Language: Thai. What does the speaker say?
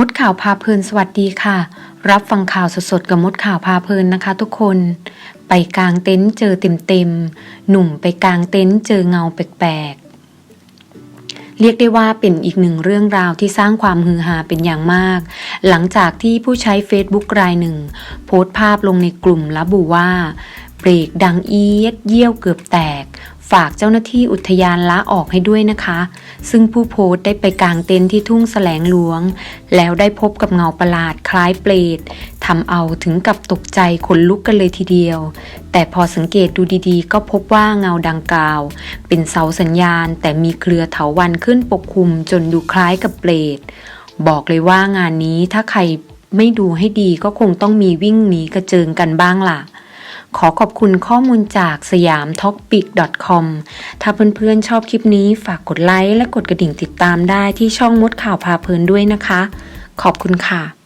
มดข่าวพาเพลินสวัสดีค่ะ รับฟังข่าวสดๆกับมดข่าวพาเพลินนะคะทุกคน ไปกลางเต็นท์เจอเต็มๆหนุ่มไปกลางเต็นท์เจอเงาแปลกๆเรียกได้ว่าเป็นอีกหนึ่งเรื่องราวที่สร้างความฮือฮาเป็นอย่างมาก หลังจากที่ผู้ใช้ Facebook รายหนึ่ง โพสต์ภาพลงในกลุ่มระบุว่า เบรกดังเอียดเยี่ยวเกือบแตก ฝากเจ้าหน้าที่อุทยานละออกให้ด้วยนะคะ ซึ่งผู้โพสต์ได้ไปกางเต็นท์ที่ทุ่งแสลงหลวง แล้วได้พบกับเงาประหลาดคล้ายเปรตทำเอาถึงกับตกใจขนลุกกันเลยทีเดียว แต่พอสังเกตดูดีๆ ก็พบว่าเงาดังกล่าว เป็นเสาสัญญาณ แต่มีเครือเถาวันขึ้นปกคลุมจนดูคล้ายกับเปรตบอกเลยว่างานนี้ถ้าใครไม่ดูให้ดีก็คงต้องมีวิ่งหนีกระเจิงกันบ้างล่ะ ขอขอบคุณข้อมูลจากสยาม t o p i c com ถ้าเพื่อนๆชอบคลิปนี้ฝากกดไลค์และกดกระดิ่งติดตามได้ที่ช่องมดข่าวพาเพลินด้วยนะคะ ขอบคุณค่ะ